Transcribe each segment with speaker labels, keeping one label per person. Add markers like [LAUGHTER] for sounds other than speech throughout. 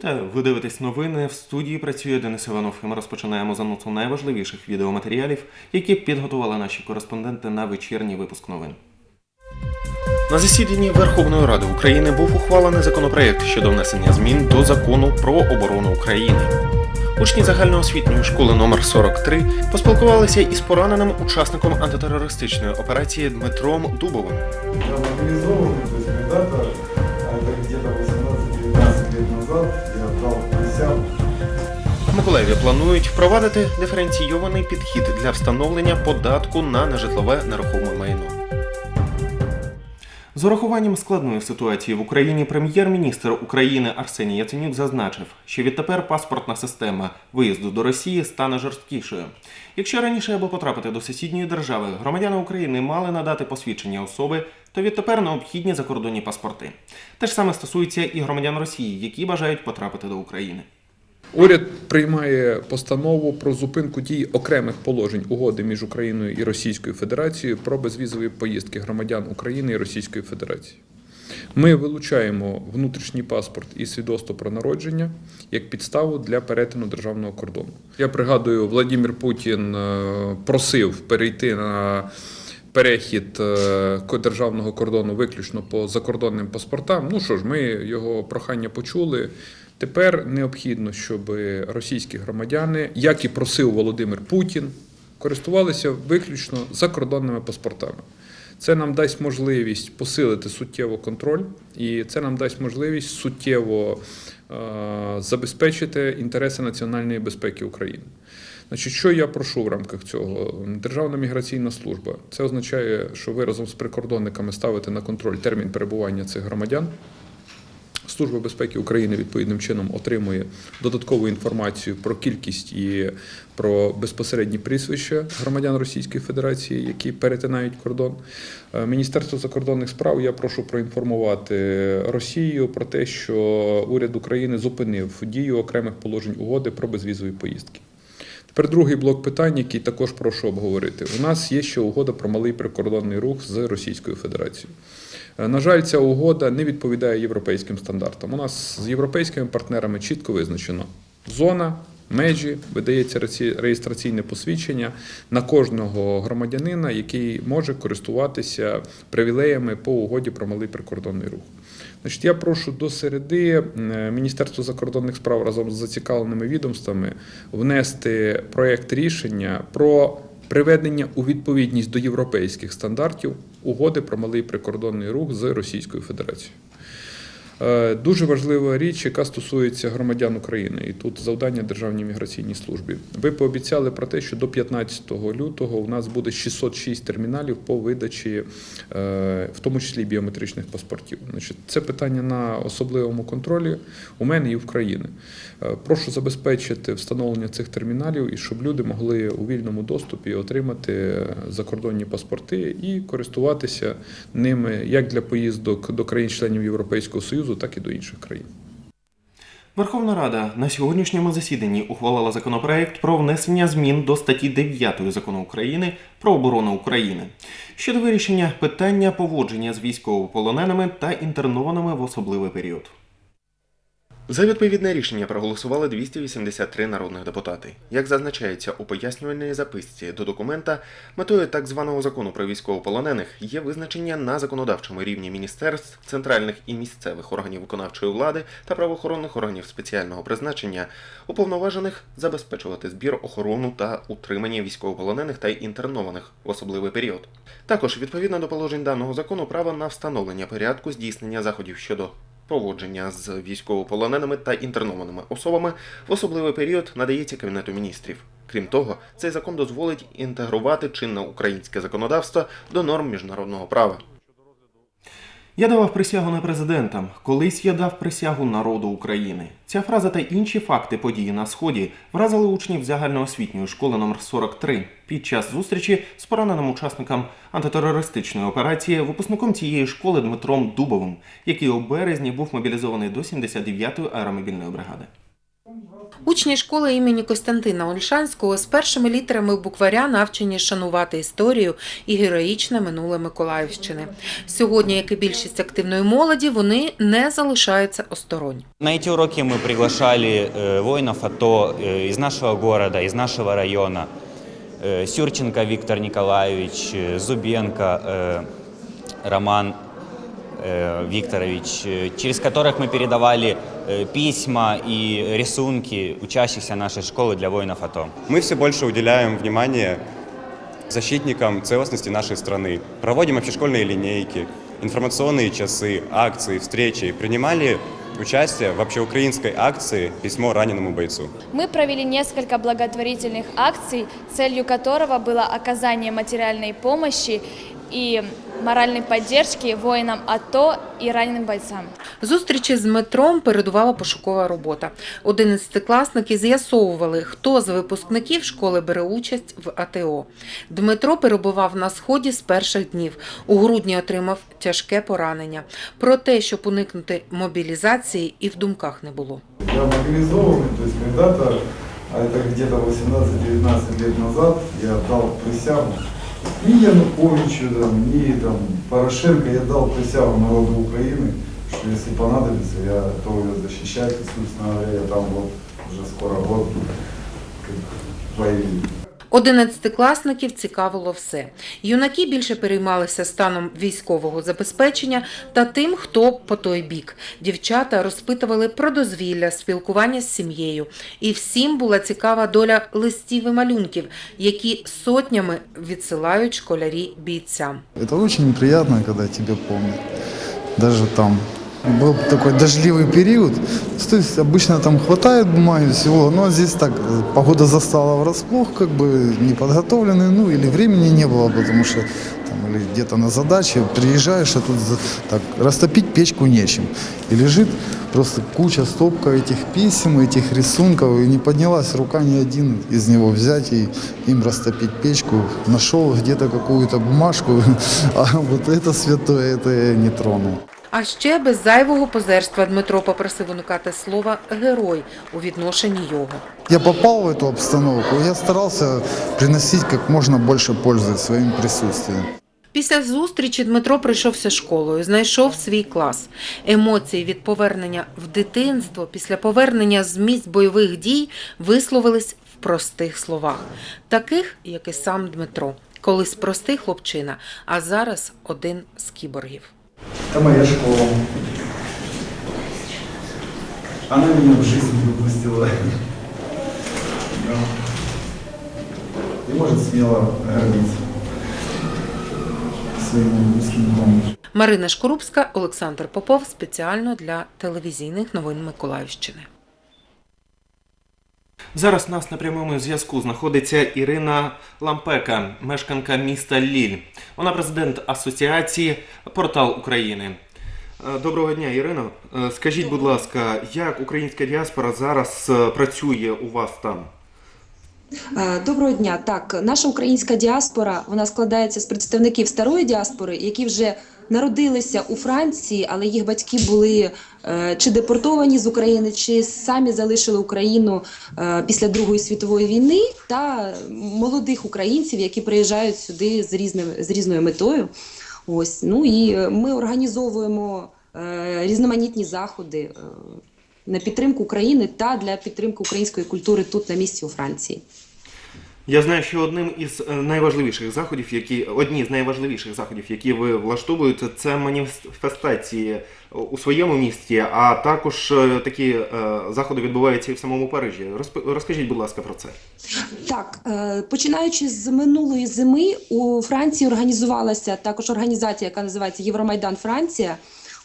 Speaker 1: Вітаю! Ви дивитесь новини. В студії працює Денис Іванов. І ми розпочинаємо з анонсу найважливіших відеоматеріалів, які підготували наші кореспонденти на вечірній випуск новин. На засіданні Верховної Ради України був ухвалений законопроект щодо внесення змін до закону про оборону України. Учні загальноосвітньої школи номер 43 поспілкувалися із пораненим учасником антитерористичної операції Дмитром Дубовим.
Speaker 2: Я мобилизованный, то есть когда-то, а это где-то 18-19 лет назад,
Speaker 1: Миколаєві планують впровадити диференційований підхід для встановлення податку на нежитлове нерухоме майно. З урахуванням складної ситуації в Україні прем'єр-міністр України Арсеній Яценюк зазначив, що відтепер паспортна система виїзду до Росії стане жорсткішою. Якщо раніше, аби потрапити до сусідньої держави, громадяни України мали надати посвідчення особи, то відтепер необхідні закордонні паспорти. Те ж саме стосується і громадян Росії, які бажають потрапити до України.
Speaker 3: Уряд приймає постанову про зупинку дій окремих положень угоди між Україною і Російською Федерацією про безвізові поїздки громадян України і Російської Федерації. Ми вилучаємо внутрішній паспорт і свідоцтво про народження як підставу для перетину державного кордону. Я пригадую, Владимир Путін е, просив перейти на перехід е, державного кордону виключно по закордонним паспортам. Ну що ж, ми його прохання почули. Тепер необхідно, щоб російські громадяни, як і просив Володимир Путін, користувалися виключно закордонними паспортами. Це нам дасть можливість посилити суттєво контроль, і це нам дасть можливість суттєво е, забезпечити інтереси національної безпеки України. Значить, що я прошу в рамках цього? Державна міграційна служба. Це означає, що ви разом з прикордонниками ставите на контроль термін перебування цих громадян. Служба безпеки України відповідним чином отримує додаткову інформацію про кількість і про безпосередні прізвища громадян Російської Федерації, які перетинають кордон. Е, Міністерство закордонних справ я прошу проінформувати Росію про те, що уряд України зупинив дію окремих положень угоди про безвізові поїздки. Тепер другий блок питань, який також прошу обговорити. У нас є ще угода про малий прикордонний рух з Російською Федерацією. Е, На жаль, ця угода не відповідає європейським стандартам. У нас з європейськими партнерами чітко визначено зона, межі, видається реєстраційне посвідчення на кожного громадянина, який може користуватися привілеями по угоді про малий прикордонний рух. Значить, я прошу до середи е, Міністерство закордонних справ разом з зацікавленими відомствами внести проєкт рішення про приведення у відповідність до європейських стандартів угоди про малий прикордонний рух з Російською Федерацією. Е, Дуже важлива річ, яка стосується громадян України, і тут завдання Державній міграційній службі. Ви пообіцяли про те, що до 15 лютого у нас буде 606 терміналів по видачі, е, в тому числі біометричних паспортів. Це питання на особливому контролі у мене і в країни. Е, Прошу забезпечити встановлення цих терміналів і щоб люди могли у вільному доступі отримати закордонні паспорти і користуватися ними як для поїздок до країн-членів Європейського Союзу, так і до інших країн.
Speaker 1: Верховна Рада на сьогоднішньому засіданні ухвалила законопроект про внесення змін до статті 9 закону України про оборону України щодо вирішення питання поводження з військовополоненими та інтернованими в особливий період. За відповідне рішення проголосували 283 народних депутати. Як зазначається у пояснювальній записці до документа, метою так званого закону про військовополонених є визначення на законодавчому рівні міністерств, центральних і місцевих органів виконавчої влади та правоохоронних органів спеціального призначення, уповноважених забезпечувати збір, охорону та утримання військовополонених та інтернованих в особливий період. Також відповідно до положень даного закону право на встановлення порядку здійснення заходів щодо поводження з військовополоненими та інтернованими особами в особливий період надається Кабінету міністрів. Крім того, цей закон дозволить інтегрувати чинне українське законодавство до норм міжнародного права. Я давав присягу не президентам. Колись я дав присягу народу України. Ця фраза та інші факти події на сході вразили учнів загальноосвітньої школи номер 43 під час зустрічі з пораненим учасником антитерористичної операції, випускником цієї школи Дмитром Дубовим, який у березні був мобілізований до 79-ї аеромобільної бригади.
Speaker 2: Он
Speaker 4: Учні школи імені Костянтина Ольшанського з першими літерами букваря навчені шанувати історію і героїчне минуле Миколаївщини. Сьогодні, як і більшість активної молоді, вони не залишаються осторонь.
Speaker 5: На эти уроки мы приглашали э, воинов АТО э, из нашего города, из нашего района. Э, Сюрченко Виктор Николаевич, э, Зубенко э, Роман э, Викторович, э, через которых мы передавали э, письма и рисунки учащихся нашей школы для воинов АТО.
Speaker 6: Мы все больше уделяем внимание защитникам целостности нашей страны. Проводим общешкольные линейки, информационные часы, акции, встречи. Принимали участие в общеукраинской акции «Письмо раненому бойцу».
Speaker 7: Мы провели несколько благотворительных акций, целью которого было оказание материальной помощи и моральной поддержки воинам АТО и раненым бойцам.
Speaker 4: Зустрічі з Дмитром передувала пошукова робота. Одинадцятикласники з'ясовували, хто з випускників школи бере участь в АТО. Дмитро перебував на сході з перших днів. У грудні отримав тяжке поранення. Про те, щоб уникнути мобілізації, і в думках не було.
Speaker 2: Я мобилизованный, то есть когда-то, а это где-то 18-19 лет назад, я дал присягу ни Януковичу, там, ні там, Порошенко, я дал присягу народу Украины, что если понадобится, я готов ее защищать, собственно говоря, я там вот уже скоро год воюю.
Speaker 4: Одинадцятикласників цікавило все. Юнаки більше переймалися станом військового забезпечення та тим, хто по той бік. Дівчата розпитували про дозвілля, спілкування з сім'єю. І всім була цікава доля листів і малюнків, які сотнями відсилають школярі бійцям.
Speaker 8: Это очень приятно, когда тебя помнят. Даже там был такой дождливый период. То есть обычно там хватает бумаги всего, но здесь так э, погода застала врасплох, как бы неподготовленный, ну или времени не было, потому что там, или где-то на задаче приезжаешь, а тут так растопить печку нечем. И лежит просто куча, стопка этих писем, этих рисунков, и не поднялась рука ни один из него взять и им растопить печку. Нашел где-то какую-то бумажку, [LAUGHS] а вот это святое, это я не тронул.
Speaker 4: А ще без зайвого позерства Дмитро попросив уникати слова герой у відношенні його.
Speaker 8: Я попал в эту обстановку, я старался приносить как можно больше пользы своим присутствием.
Speaker 4: Після зустрічі Дмитро прийшовся школою, знайшов свій клас. Емоції від повернення в дитинство після повернення з місць бойових дій висловились в простих словах, таких, як і сам Дмитро. Колись простий хлопчина, а зараз один з кіборгів.
Speaker 2: Это моя школа. Она меня в жизнь выпустила. Да. И может смело гордиться своим выпускником.
Speaker 4: Марина Шкурубська, Олександр Попов спеціально для телевізійних новин Миколаївщини.
Speaker 1: Зараз нас на прямому зв'язку знаходиться Ірина Лампека, мешканка міста Ліль. Вона президент Асоціації Портал України. Е, Доброго дня, Ірино. Е, Скажіть, будь ласка, як українська діаспора зараз е, працює у вас там?
Speaker 9: Доброго дня. Так, наша українська діаспора вона складається з представників старої діаспори, які вже народилися у Франції, але їх батьки були е, чи депортовані з України, чи самі залишили Україну е, після Другої світової війни, та молодих українців, які приїжджають сюди з різним з різною метою. Ось ну і е, ми організовуємо різноманітні заходи. На підтримку України та для підтримки української культури тут на місці у Франції.
Speaker 1: Я знаю, що одним із е, найважливіших заходів, які одні з найважливіших заходів, які ви влаштовуєте, це маніфестації у своєму місті, а також е, такі е, заходи відбуваються і в самому Парижі. Розп- Розкажіть, будь ласка, про це.
Speaker 9: Так, е, починаючи з минулої зими, у Франції організувалася також організація, яка називається Євромайдан Франція.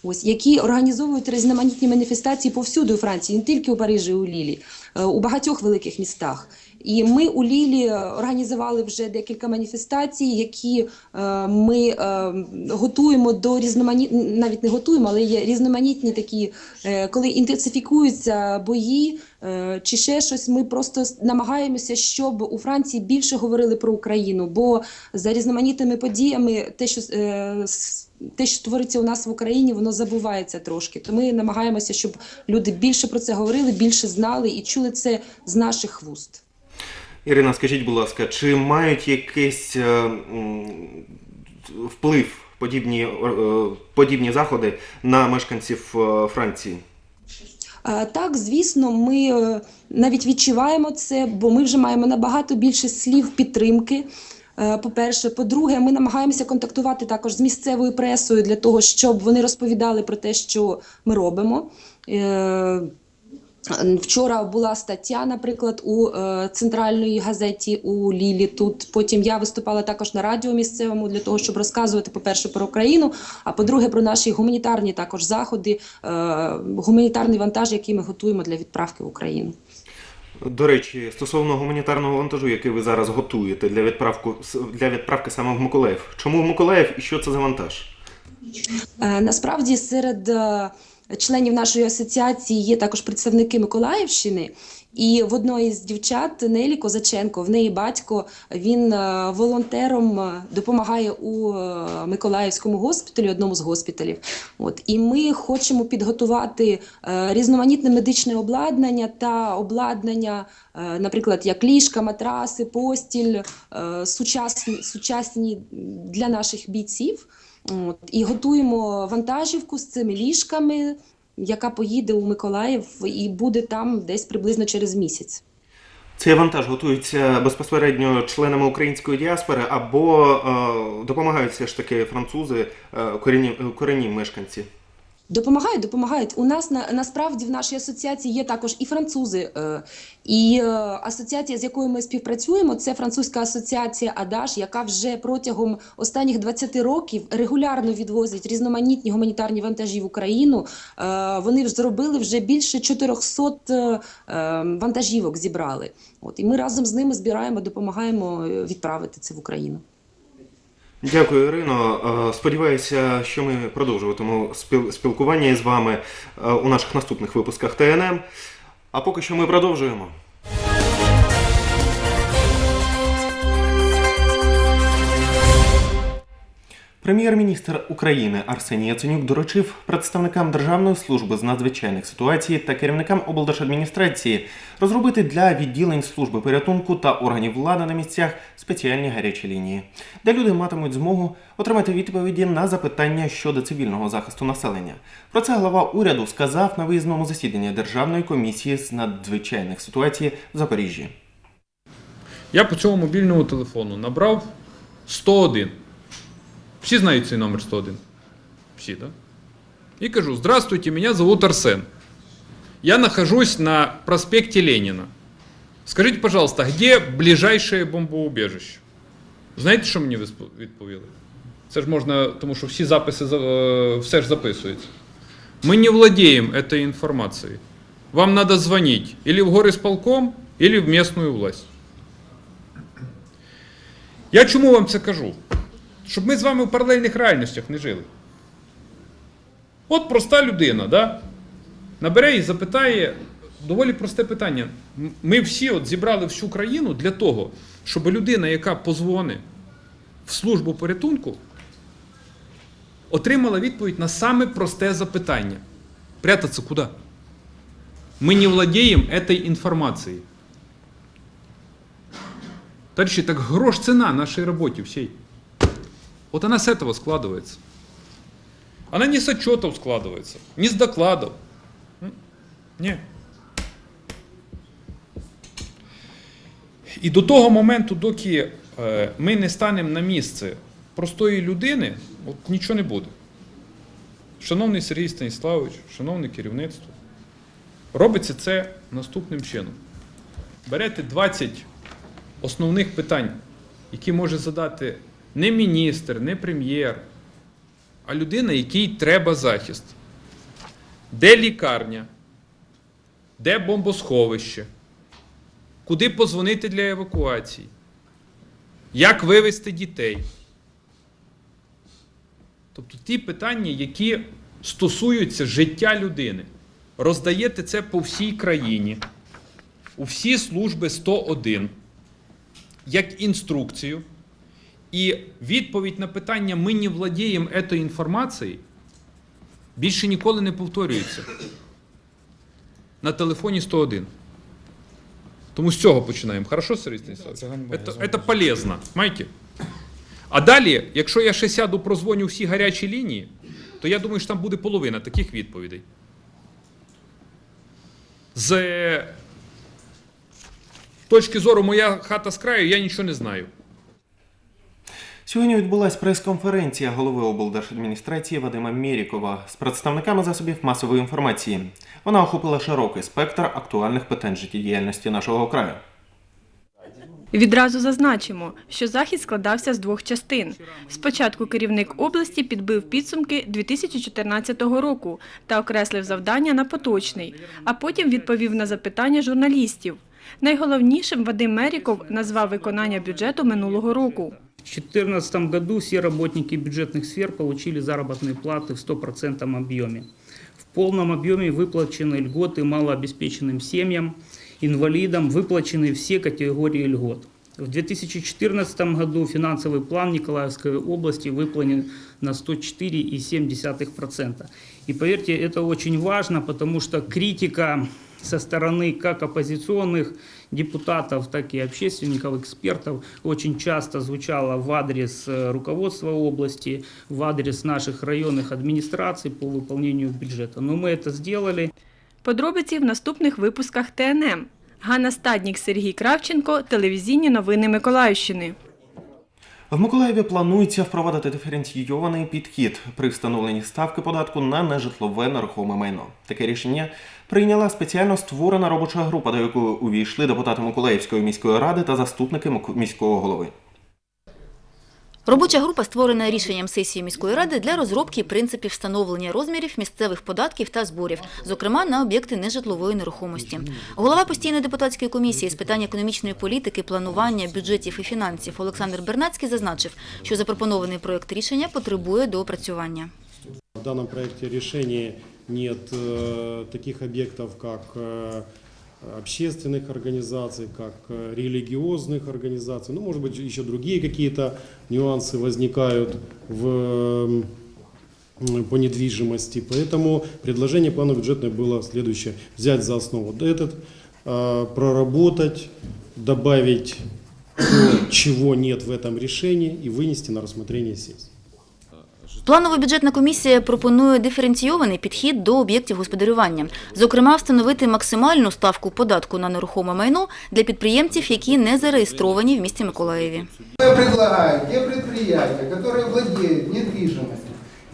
Speaker 9: Ось які організовують різноманітні маніфестації повсюди у Франції, не тільки у Парижі, у Лілі, е, у багатьох великих містах. І ми у Лілі організували вже декілька маніфестацій, які е, ми е, готуємо до різноманітні, навіть не готуємо, але є різноманітні такі, е, коли інтенсифікуються бої чи ще щось. Ми просто намагаємося, щоб у Франції більше говорили про Україну. Бо за різноманітними подіями, те, що те, що твориться у нас в Україні, воно забувається трошки. То ми намагаємося, щоб люди більше про це говорили, більше знали і чули це з наших вуст.
Speaker 1: Ірина, скажіть, будь ласка, чи мають якийсь е, вплив подібні, е, подібні заходи на мешканців е, Франції?
Speaker 9: Так, звісно, ми навіть відчуваємо це, бо ми вже маємо набагато більше слів підтримки. По-перше, по-друге, ми намагаємося контактувати також з місцевою пресою для того, щоб вони розповідали про те, що ми робимо. Вчора була стаття, наприклад, у е, центральної газеті у Лілі. Тут потім я виступала також на радіо місцевому для того, щоб розказувати, по-перше, про Україну, а по-друге, про наші гуманітарні також заходи, е, гуманітарний вантаж, який ми готуємо для відправки в Україну.
Speaker 1: До речі, стосовно гуманітарного вантажу, який ви зараз готуєте для відправку для відправки саме в Миколаїв. Чому в Миколаїв і що це за вантаж?
Speaker 9: Е, Насправді серед членів нашої асоціації є також представники Миколаївщини. І в одної з дівчат Нелі Козаченко, в неї батько, він е, волонтером е, допомагає у е, Миколаївському госпіталі, одному з госпіталів. От і ми хочемо підготувати різноманітне медичне обладнання та обладнання, наприклад, як ліжка, матраси, постіль, сучасні, сучасні для наших бійців. От, і готуємо вантажівку з цими ліжками, яка поїде у Миколаїв і буде там десь приблизно через місяць.
Speaker 1: Цей вантаж готується безпосередньо членами української діаспори або е, допомагають все ж таки французи, е, корінні, корінні мешканці.
Speaker 9: Допомагають, допомагають. У нас на насправді в нашій асоціації є також і французи, е, і е, асоціація, з якою ми співпрацюємо, це французька асоціація АДАШ, яка вже протягом останніх 20 років регулярно відвозить різноманітні гуманітарні вантажі в Україну. Е, Вони зробили вже більше 400 е, е, вантажівок. Зібрали. От і ми разом з ними збираємо, допомагаємо відправити це в Україну.
Speaker 1: Дякую, Ірино. Е, Сподіваюся, що ми продовжуватимемо спіл- спілкування із вами е, у наших наступних випусках ТНМ. А поки що ми продовжуємо. Прем'єр-міністр України Арсеній Яценюк доручив представникам Державної служби з надзвичайних ситуацій та керівникам облдержадміністрації розробити для відділень служби порятунку та органів влади на місцях спеціальні гарячі лінії, де люди матимуть змогу отримати відповіді на запитання щодо цивільного захисту населення. Про це глава уряду сказав на виїзному засіданні Державної комісії з надзвичайних ситуацій в Запоріжжі.
Speaker 3: Я по цьому мобільному телефону набрав 101. Всі знають цей номер 101? Всі, так? И кажу, здравствуйте, меня зовут Арсен. Я нахожусь на проспекте Ленина. Скажите, пожалуйста, где ближайшее бомбоубежище? Знаєте, що мені відповіли? Це ж можна, тому що всі записи е, все ж записується. Мы не владеем этой информацией. Вам надо звонить или в горисполком, или в местную власть. Я чому вам це кажу? Щоб ми з вами в паралельних реальностях не жили. От проста людина, да? набере і запитає доволі просте питання. Ми всі от зібрали всю країну для того, щоб людина, яка позвонить в службу порятунку, отримала відповідь на саме просте запитання. Прятаться куди? Ми не владеем этой информацией. Товарищи, так грош цена нашей работе всей. Вот она с этого складывается. Она не с отчетов складывается, не с докладов. М? Не. І до того моменту, доки е, ми не станемо на місце простої людини, от нічого не буде. Шановний Сергій Станіславович, шановне керівництво, робиться це наступним чином. Берете 20 основних питань, які може задати не міністр, не прем'єр, а людина, якій треба захист. Де лікарня? Де бомбосховище? Куди позвонити для евакуації? Як вивезти дітей? Тобто ті питання, які стосуються життя людини. Роздаєте це по всій країні, у всі служби 101, як інструкцію. І відповідь на питання ми не владіємо цією інформацією більше ніколи не повторюється на телефоні 101. Тому з цього починаємо. Хорошо, Сергій Станіславович? Це, це полезно, знаєте? А далі, якщо я ще сяду прозвоню всі гарячі лінії, то я думаю, що там буде половина таких відповідей. З точки зору моя хата з краю, я нічого не знаю.
Speaker 1: Сьогодні відбулася прес-конференція голови облдержадміністрації Вадима Мєрікова з представниками засобів масової інформації. Вона охопила широкий спектр актуальних питань життєдіяльності нашого краю.
Speaker 10: Відразу зазначимо, що захід складався з двох частин. Спочатку керівник області підбив підсумки 2014 року та окреслив завдання на поточний, а потім відповів на запитання журналістів. Найголовнішим Вадим Меріков назвав виконання бюджету минулого року.
Speaker 11: В 2014 году все работники бюджетных сфер получили заработные платы в 100% объеме. В полном объеме выплачены льготы малообеспеченным семьям, инвалидам, выплачены все категории льгот. В 2014 году финансовый план Николаевской области выполнен на 104,7%. И поверьте, это очень важно, потому что критика со стороны как оппозиционных депутатов, так и общественников, экспертов очень часто звучала в адрес э, руководства области, в адрес наших районных администраций по выполнению бюджета. Но мы это сделали.
Speaker 10: Подробиці в наступних випусках ТНМ. Ганна Стаднік, Сергій Кравченко, телевізійні новини Миколаївщини.
Speaker 1: В Миколаєві планується впровадити диференційований підхід при встановленні ставки податку на нежитлове нерухоме майно. Таке рішення прийняла спеціально створена робоча група, до якої увійшли депутати Миколаївської міської ради та заступники міського голови.
Speaker 12: Робоча група створена рішенням сесії міської ради для розробки принципів встановлення розмірів місцевих податків та зборів, зокрема на об'єкти нежитлової нерухомості. Голова постійної депутатської комісії з питань економічної політики, планування бюджетів і фінансів Олександр Бернацький зазначив, що запропонований проект рішення потребує доопрацювання.
Speaker 13: В данном проекте решения нет э, таких объектов, как э, общественных организаций, как э, религиозных организаций. Ну, может быть, еще другие какие-то нюансы возникают в, по недвижимости. Поэтому предложение плана бюджетное было следующее. Взять за основу этот, э, проработать, добавить чего нет в этом решении и вынести на рассмотрение сессии.
Speaker 12: Планова бюджетна комісія пропонує диференційований підхід до об'єктів господарювання, зокрема, встановити максимальну ставку податку на нерухоме майно для підприємців, які не зареєстровані в місті Миколаєві.
Speaker 14: Ми предлагаю те підприємства, які владеют недвижимостью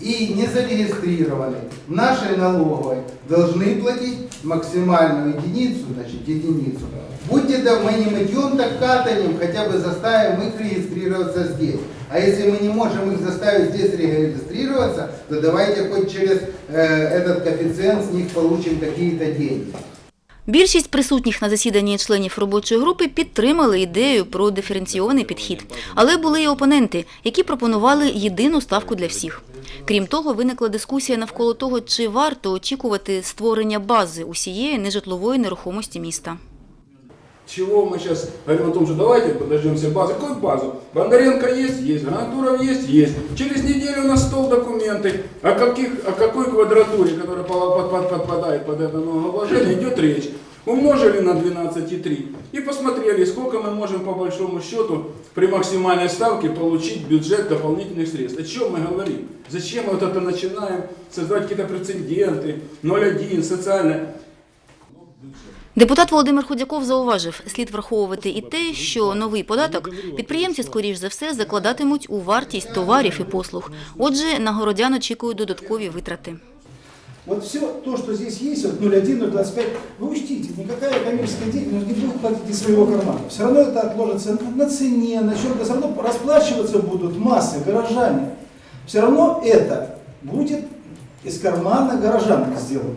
Speaker 14: и не зарегистрированы в нашей налоговой, должны платить максимальную единицу, значит единицу. Будьте да мы не мытьем, так катанием, хотя бы заставим их регистрироваться здесь. А если мы не можем их заставить здесь регистрироваться, то давайте хоть через э, этот коэффициент с них получим какие-то деньги.
Speaker 12: Більшість присутніх на засіданні членів робочої групи підтримали ідею про диференційований підхід. Але були й опоненти, які пропонували єдину ставку для всіх. Крім того, виникла дискусія навколо того, чи варто очікувати створення бази усієї нежитлової нерухомості міста.
Speaker 15: Чего мы сейчас говорим о том, что давайте подождемся базы. Какую базу? Бондаренко есть? Есть. Гранатуров есть? Есть. Через неделю на стол документы. О, каких, о какой квадратуре, которая по- под- под- подпадает под это налогообложение, идет речь. Умножили на 12,3 и посмотрели, сколько мы можем по большому счету при максимальной ставке получить бюджет дополнительных средств. О чем мы говорим? Зачем мы вот это начинаем создавать какие-то прецеденты, 0,1, социальное.
Speaker 12: Депутат Володимир Худяков зауважив, слід враховувати і те, що новий податок підприємці, скоріш за все, закладатимуть у вартість товарів і послуг. Отже, на городян очікують додаткові витрати.
Speaker 16: Вот все то, что здесь есть, вот 0,1, 0,25, вы учтите, никакая коммерческая деятельность не будет платить из своего кармана. Все равно это отложится на, на цене, на чем-то, все равно расплачиваться будут массы, горожане. Все равно это будет из кармана горожан сделано.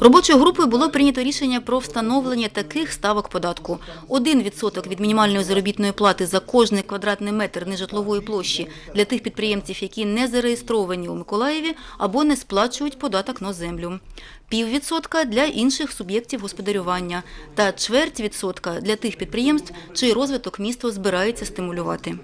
Speaker 12: Робочою групою було прийнято рішення про встановлення таких ставок податку. 1% від мінімальної заробітної плати за кожний квадратний метр нежитлової площі для тих підприємців, які не зареєстровані у Миколаєві або не сплачують податок на землю. Піввідсотка для інших суб'єктів господарювання та чверть відсотка для тих підприємств, чий розвиток місто збирається стимулювати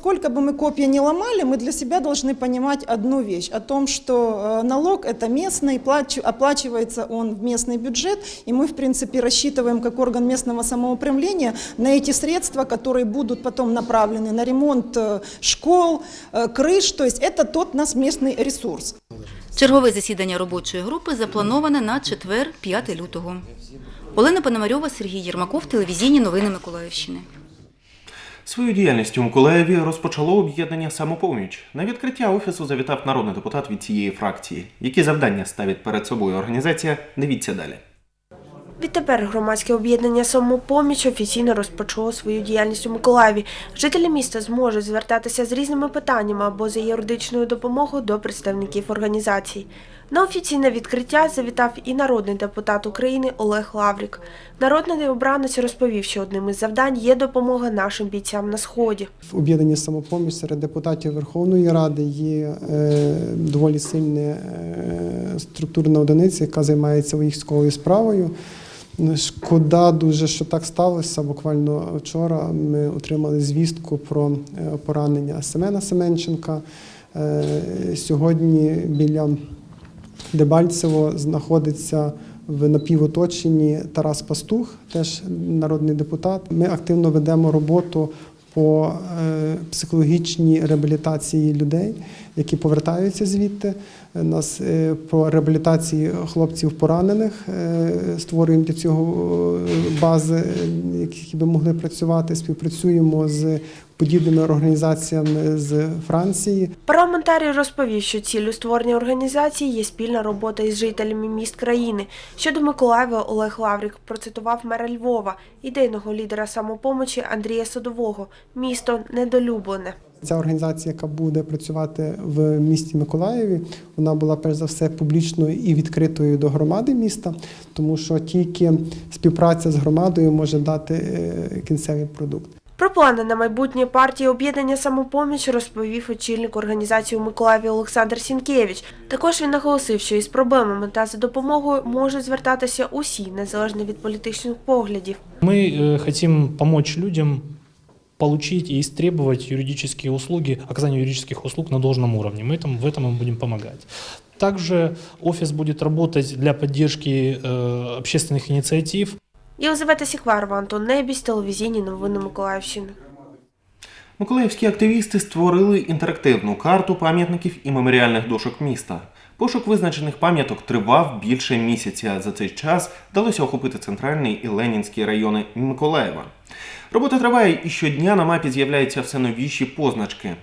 Speaker 17: Сколько бы мы копья не ломали, мы для себя должны понимать одну вещь, о том, что э, налог это местный, плачу- оплачивается он в местный бюджет, и мы, в принципе, рассчитываем как орган местного самоуправления на эти средства, которые будут потом направлены на ремонт э, школ, э, крыш, то есть это тот нас местный ресурс.
Speaker 12: Чергове засідання робочої групи заплановане на четвер, 5 лютого. Олена Пономарьова, Сергій Єрмаков, телевізійні новини Миколаївщини.
Speaker 1: Свою діяльність у Миколаєві розпочало об'єднання самопоміч. На відкриття офісу завітав народний депутат від цієї фракції. Які завдання ставить перед собою організація? Дивіться далі.
Speaker 18: Відтепер громадське об'єднання «Самопоміч» офіційно розпочало свою діяльність у Миколаєві. Жителі міста зможуть звертатися з різними питаннями або за юридичною допомогою до представників організацій. На офіційне відкриття завітав і народний депутат України Олег Лаврік. Народний обранець розповів, що одним із завдань є допомога нашим бійцям на сході.
Speaker 19: В об'єднанні самопоміч серед депутатів Верховної Ради є е, доволі сильна е, структурна одиниця, яка займається військовою справою. Шкода дуже, що так сталося. Буквально вчора ми отримали звістку про е, поранення Семена Семенченка. Сьогодні біля Дебальцево знаходиться в напівоточенні Тарас Пастух, теж народний депутат. Ми активно ведемо роботу по е, психологічній реабілітації людей, які повертаються звідти. У нас е, по реабілітації хлопців поранених е, створюємо для цього е, бази, е, які би могли працювати. Співпрацюємо з подібними організаціями з Франції.
Speaker 18: Парламентарій розповів, що ціллю створення організації є спільна робота із жителями міст країни. Щодо Миколаєва Олег Лаврік процитував мера Львова, ідейного лідера самопомочі Андрія Садового. Місто недолюблене.
Speaker 19: Ця організація, яка буде працювати в місті Миколаєві, вона була перш за все публічною і відкритою до громади міста, тому що тільки співпраця з громадою може дати е, кінцевий продукт.
Speaker 18: Про плани на майбутнє партії об'єднання самопоміч розповів очільник організації у Миколаєві Олександр Сінкевич. Також він наголосив, що із проблемами та за допомогою можуть звертатися усі, незалежно від політичних поглядів.
Speaker 20: Мы э, хотим помочь людям получить и истребовать юридические услуги, оказание юридических услуг на должном уровне. Мы этом, в этом им будем помогать. Также офис будет работать для поддержки э, общественных инициатив,
Speaker 18: Єлизавета Сікварова, Антон Небіс, телевізійні новини Миколаївщини.
Speaker 1: Миколаївські активісти створили інтерактивну карту пам'ятників і меморіальних дошок міста. Пошук визначених пам'яток тривав більше місяця. За цей час вдалося охопити центральний і Ленінський райони Миколаєва. Робота триває і щодня на мапі з'являються все новіші позначки.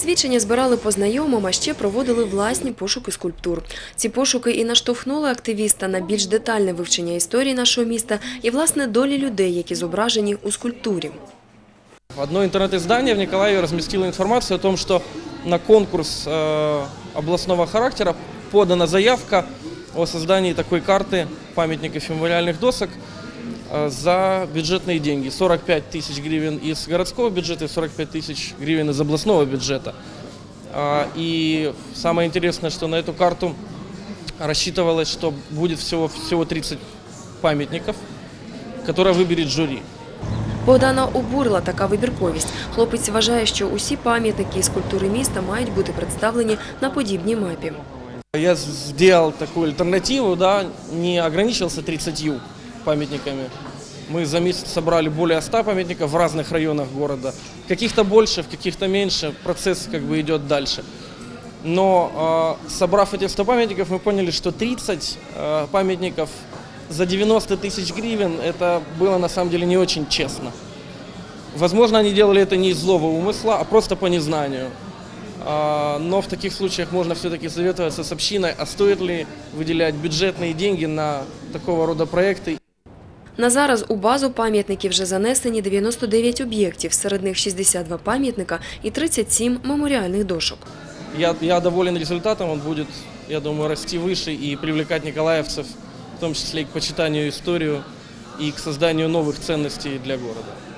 Speaker 21: Свідчення збирали по знайомим, а ще проводили власні пошуки скульптур. Ці пошуки і наштовхнули активіста на більш детальне вивчення історії нашого міста і власне долі людей, які зображені у скульптурі.
Speaker 22: Одно интернет-издание в Николаеве разместило информацию о том, что на конкурс э, областного характера подана заявка о создании такой карты памятников и мемориальных досок э, за бюджетные деньги. 45 тысяч гривен из городского бюджета и 45 тысяч гривен из областного бюджета. А, И самое интересное, что на эту карту рассчитывалось, что будет всего, всего 30 памятников, которые выберет жюри.
Speaker 21: Богдана обурила така вибірковість. Хлопець вважає, що усі пам'ятники і скульптури міста мають бути представлені на подібній мапі.
Speaker 22: Я сделал такую альтернативу, да, не ограничился 30 памятниками. Мы за месяц собрали более 100 памятников в разных районах города. Каких-то больше, в каких-то меньше. Процесс как бы идет дальше. Но э, собрав эти 100 памятников, мы поняли, что 30 э, памятников за 90 тысяч гривен это было на самом деле не очень честно. Возможно, они делали это не из злого умысла, а просто по незнанию. А, Но в таких случаях можно все-таки советоваться с общиной, а стоит ли выделять бюджетные деньги на такого рода проекты.
Speaker 21: На зараз у базу пам'ятників вже занесені 99 об'єктів, серед них 62 пам'ятника і 37 меморіальних дошок.
Speaker 22: Я, я доволен результатом, он буде, я думаю, расти вище і привлекати ніколаївців, в тому числі к почитанню історії і к созданию нових ценностей для города.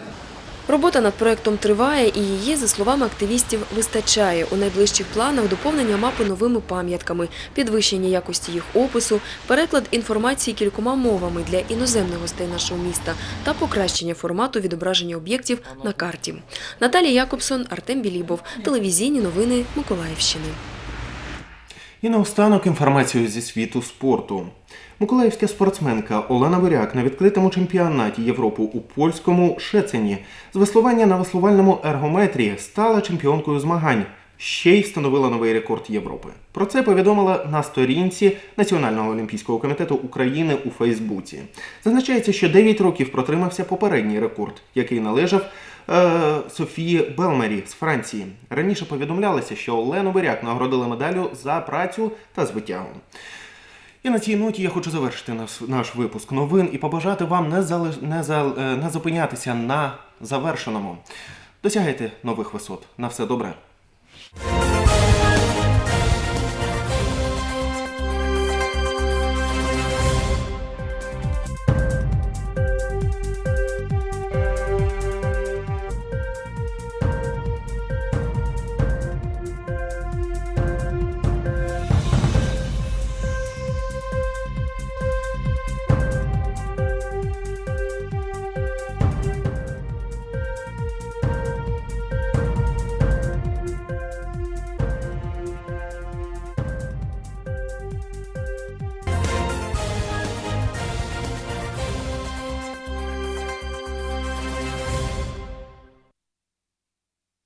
Speaker 21: Робота над проектом триває, і її, за словами активістів, вистачає. У найближчих планах доповнення мапи новими пам'ятками, підвищення якості їх опису, переклад інформації кількома мовами для іноземних гостей нашого міста та покращення формату відображення об'єктів на карті. Наталія Якобсон, Артем Білібов. Телевізійні новини Миколаївщини.
Speaker 1: І наостанок інформацію зі світу спорту. Миколаївська спортсменка Олена Буряк на відкритому чемпіонаті Європи у польському Шецені з веслування на веслувальному ергометрі стала чемпіонкою змагань. Ще й встановила новий рекорд Європи. Про це повідомила на сторінці Національного олімпійського комітету України у Фейсбуці. Зазначається, що 9 років протримався попередній рекорд, який належав Софії Белмері з Франції. Раніше повідомлялося, що Олену Виряк нагородили медаллю за працю та звитягу. І на цій ноті я хочу завершити наш, випуск новин і побажати вам не, зали, не, за, е, не зупинятися на завершеному. Досягайте нових висот. На все добре.